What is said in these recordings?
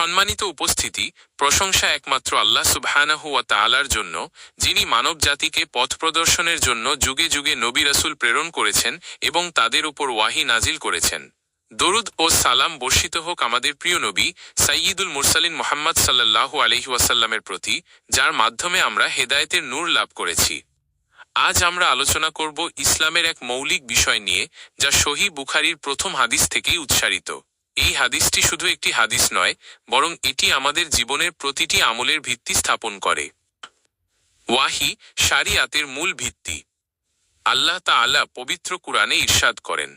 সম্মানিত উপস্থিতি, প্রশংসা একমাত্র আল্লাহ সুবহানাহু ওয়া তাআলার জন্য, যিনি মানব জাতিকে পথ প্রদর্শনের জন্য যুগে যুগে নবী রাসূল প্রেরণ করেছেন এবং তাদের উপর ওয়াহি নাজিল করেছেন। দরুদ ও সালাম বর্ষিত হোক আমাদের প্রিয় নবী, সাইয়্যিদুল মুরসালিন মোহাম্মদ সাল্লাল্লাহু আলহি ওয়াসাল্লামের প্রতি, যার মাধ্যমে আমরা হেদায়েতের নূর লাভ করেছি। আজ আমরা আলোচনা করব ইসলামের এক মৌলিক বিষয় নিয়ে, যা সহি বুখারির প্রথম হাদিস থেকেই উৎসারিত এই হাদিসটি শুধু একটি হাদিস নয়, বরং এটি আমাদের জীবনের প্রতিটি আমলের ভিত্তি স্থাপন করে। ওয়াহি শারিয়াতের মূল ভিত্তি। আল্লাহ তাআলা পবিত্র কুরআনে ইরশাদ করেন,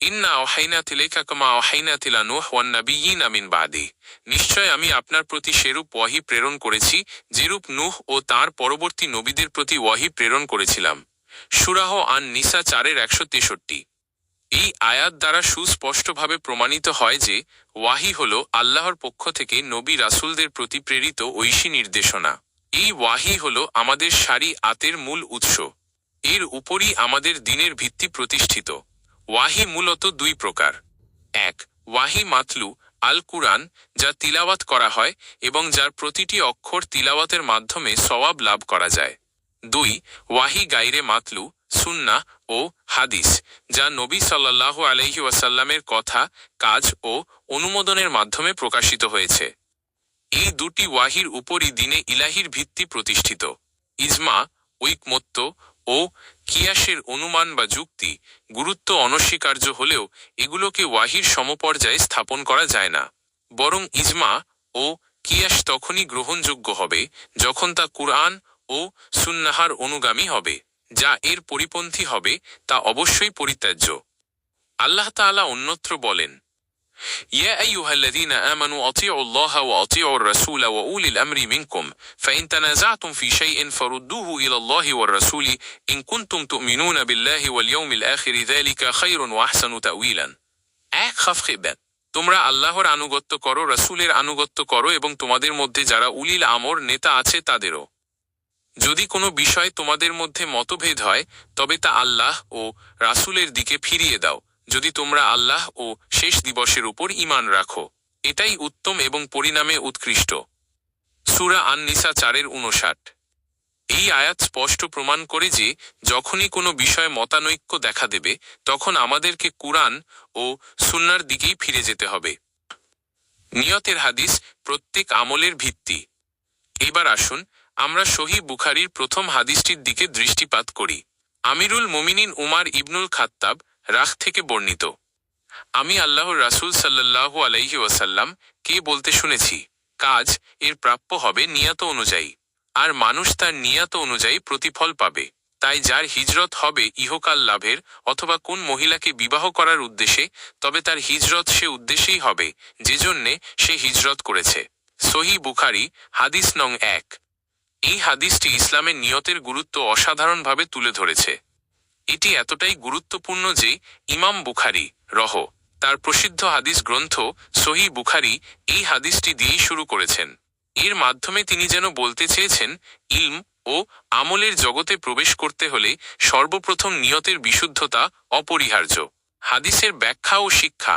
ইন্না অহাইনা তিলেকা কমা অহাইনা তিলা নুহ ওয়ান নাবিয়িন আমিন বাদি। নিশ্চয় আমি আপনার প্রতি সেরূপ ওয়াহি প্রেরণ করেছি, যেরূপ নুহ ও তার পরবর্তী নবীদের প্রতি ওয়াহি প্রেরণ করেছিলাম। সুরাহ আন নিসা চারের একশো তেষট্টি। এই আয়াত দ্বারা সুস্পষ্টভাবে প্রমাণিত হয় যে ওয়াহি হল আল্লাহর পক্ষ থেকে নবী রাসুলদের প্রতি প্রেরিত ঐশী নির্দেশনা। এই ওয়াহি হল আমাদের সারি আতের মূল উৎস। এর উপরই আমাদের দিনের ভিত্তি প্রতিষ্ঠিত। ওয়াহি মূলত দুই প্রকার। এক, ওয়াহি মাতলু আল কুরআন যা তিলাওয়াত করা হয় এবং যার প্রতিটি অক্ষর তিলাওয়াতের মাধ্যমে সওয়াব লাভ করা যায়। দুই, ওয়াহি গাইরে মাতলু সুন্না ও হাদিস, যা নবী সাল্লাহ আলহি ওয়াসাল্লামের কথা, কাজ ও অনুমোদনের মাধ্যমে প্রকাশিত হয়েছে। এই দুটি ওয়াহির উপরই দিনে ইলাহির ভিত্তি প্রতিষ্ঠিত। ইজমা, ঐকমত্য ও কিয়াসের অনুমান বা যুক্তি গুরুত্ব অনস্বীকার্য হলেও এগুলোকে ওয়াহির সমপর্যায়ে স্থাপন করা যায় না। বরং ইজমা ও কিয়াস তখনই গ্রহণযোগ্য হবে, যখন তা কুরআন ও সুন্নাহার অনুগামী হবে। যা এর পরিপন্থী হবে তা অবশ্যই পরিত্যাজ্য আল্লাহ তাআলা অন্যত্র বলেন يا أيها الذين آمنوا أطيعوا الله وأطيعوا الرسول وأولي الأمر منكم فإن تنازعتم في شيء فردوه إلى الله والرسول إن كنتم تؤمنون بالله واليوم الآخر ذلك خير وأحسن تأويلا এক খাফখিবেন তোমরা আল্লাহর আনুগত্য করো রাসূলের আনুগত্য করো এবং তোমাদের মধ্যে যারা উলিল আমর নেতা আছে তাদেরও যদি কোনো বিষয় তোমাদের মধ্যে মতভেদ হয়, তবে তা আল্লাহ ও রাসূলের দিকে ফিরিয়ে দাও। যদি তোমরা আল্লাহ ও শেষ দিবসের উপর ঈমান রাখো, এটাই উত্তম এবং পরিণামে উৎকৃষ্ট। সুরা আন নিসা চারের উনষাট এই আয়াত স্পষ্ট প্রমাণ করে যে, যখনই কোনো বিষয়ে মতানৈক্য দেখা দেবে, তখন আমাদেরকে কুরআন ও সুন্নার দিকেই ফিরে যেতে হবে। নিয়তের হাদিস প্রত্যেক আমলের ভিত্তি। এবার আসুন আমরা সহি বুখারির প্রথম হাদিসটির দিকে দৃষ্টিপাত করি। আমিরুল মুমিনিন উমার ইবনুল খাত্তাব রাখ থেকে বর্ণিত। আমি আল্লাহর রাসূল সাল্লাল্লাহু আলাইহি ওয়াসাল্লাম কে বলতে শুনেছি, কাজ এর প্রাপ্য হবে নিয়াত অনুযায়ী, আর মানুষ তার নিয়াত অনুযায়ী প্রতিফল পাবে। তাই যার হিজরত হবে ইহকাল লাভের অথবা কোন মহিলাকে বিবাহ করার উদ্দেশ্যে, তবে তার হিজরত সে উদ্দেশ্যেই হবে যে জন্যে সে হিজরত করেছে। সহি বুখারি, হাদিস নং এক। এই হাদিসটি ইসলামের নিয়তের গুরুত্ব অসাধারণভাবে তুলে ধরেছে। এটি এতটাই গুরুত্বপূর্ণ যে ইমাম বুখারি, রহ, তার প্রসিদ্ধ হাদিস গ্রন্থ সহি বুখারি এই হাদিসটি দিয়েই শুরু করেছেন। এর মাধ্যমে তিনি যেন বলতে চেয়েছেন, ইলম ও আমলের জগতে প্রবেশ করতে হলে সর্বপ্রথম নিয়তের বিশুদ্ধতা অপরিহার্য। হাদিসের ব্যাখ্যা ও শিক্ষা।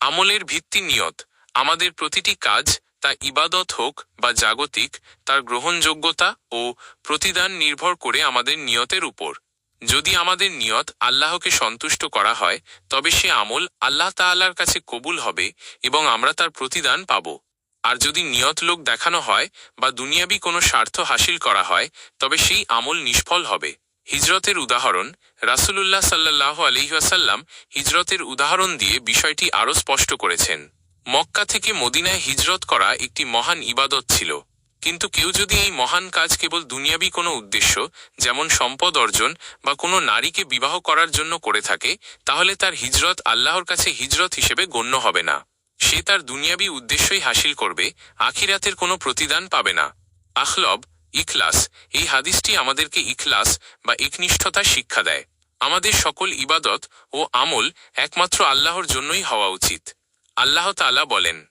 আমলের ভিত্তি নিয়ত, আমাদের প্রতিটি কাজ তা ইবাদত হোক বা জাগতিক, তার গ্রহণযোগ্যতা ও প্রতিদান নির্ভর করে আমাদের নিয়তের উপর। যদি আমাদের নিয়ত আল্লাহকে সন্তুষ্ট করা হয়, তবে সে আমল আল্লাহ তাআলার কাছে কবুল হবে এবং আমরা তার প্রতিদান পাব। আর যদি নিয়ত লোক দেখানো হয় বা দুনিয়াবি কোনো স্বার্থ হাসিল করা হয়, তবে সেই আমল নিষ্ফল হবে। হিজরতের উদাহরণ, রাসূলুল্লাহ সাল্লাহ আলহিহাসাল্লাম হিজরতের উদাহরণ দিয়ে বিষয়টি আরও স্পষ্ট করেছেন। মক্কা থেকে মদিনায় হিজরত করা একটি মহান ইবাদত ছিল। কিন্তু কেউ যদি এই মহান কাজ কেবল দুনিয়াবি কোনো উদ্দেশ্য, যেমন সম্পদ অর্জন, বা কোনো নারীকে বিবাহ করার জন্য করে থাকে, তাহলে তার হিজরত আল্লাহর কাছে হিজরত হিসেবে গণ্য হবে না। সে তার দুনিয়াবি উদ্দেশ্যই হাসিল করবে, আখিরাতের কোনো প্রতিদান পাবে না। আখলব, ইখলাস, এই হাদিসটি আমাদেরকে ইখলাস বা একনিষ্ঠতা শিক্ষা দেয়। আমাদের সকল ইবাদত ও আমল একমাত্র আল্লাহর জন্যই হওয়া উচিত। আল্লাহ তাআলা বলেন,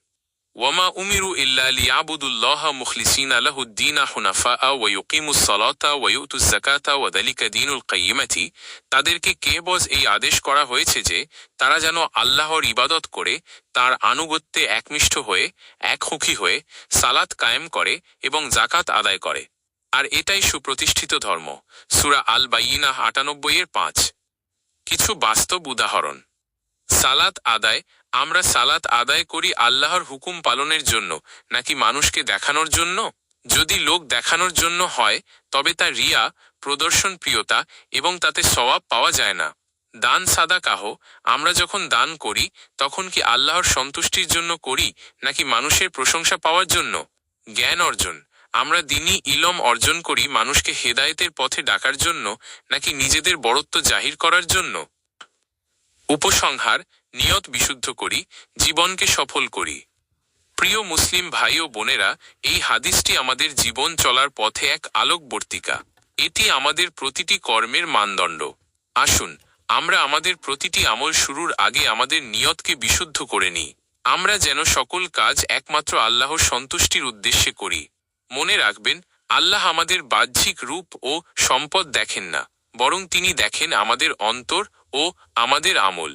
ওয়ামা উমিরু ইল্লা লিয়াবুদুল্লাহ মুখলিসিন আলাহুদ্দিন হুনাফা ওয়ুকিমুস সলাতা ওয়ুতুস জাকাতা ওয়াদালিকা দিনুল কাইয়িমাতি তাদেরকে কেবজ এই আদেশ করা হয়েছে যে, তারা যেন আল্লাহর ইবাদত করে, তার আনুগত্যে একমিষ্ট হয়ে একহুখী হয়ে সালাত কায়েম করে এবং জাকাত আদায় করে। আর এটাই সুপ্রতিষ্ঠিত ধর্ম। সুরা আল বাইয়িনা আটানব্বই এর পাঁচ। কিছু বাস্তব উদাহরণ। সালাত আদায় আমরা সালাত আদায় করি আল্লাহর হুকুম পালনের জন্য, নাকি মানুষকে দেখানোর জন্য? যদি লোক দেখানোর জন্য হয়, তবে তা রিয়া, প্রদর্শন প্রিয়তা এবং তাতে সওয়াব পাওয়া যায় না। দান সাদা কাহ আমরা যখন দান করি, তখন কি আল্লাহর সন্তুষ্টির জন্য করি, নাকি মানুষের প্রশংসা পাওয়ার জন্য? জ্ঞান অর্জন, আমরা দিনই ইলম অর্জন করি মানুষকে হেদায়েতের পথে ডাকার জন্য, নাকি নিজেদের বড়ত্ব জাহির করার জন্য? উপসংহার নিয়ত বিশুদ্ধ করি, জীবনকে সফল করি। প্রিয় মুসলিম ভাই ও বোনেরা, এই হাদিসটি আমাদের জীবন চলার পথে এক আলোকবর্তিকা। এটি আমাদের প্রতিটি কর্মের মানদণ্ড। আসুন, আমরা আমাদের প্রতিটি আমল শুরুর আগে আমাদের নিয়তকে বিশুদ্ধ করে নিই। আমরা যেন সকল কাজ একমাত্র আল্লাহর সন্তুষ্টির উদ্দেশ্যে করি। মনে রাখবেন, আল্লাহ আমাদের বাহ্যিক রূপ ও সম্পদ দেখেন না, বরং তিনি দেখেন আমাদের অন্তর ও আমাদের আমল।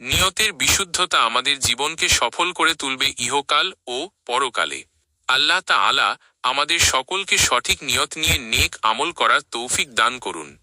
নিয়তের বিশুদ্ধতা আমাদের জীবনকে সফল করে তুলবে ইহকাল ও পরকালে। আল্লাহ তা আলা আমাদের সকলকে সঠিক নিয়ত নিয়ে নেক আমল করার তৌফিক দান করুন।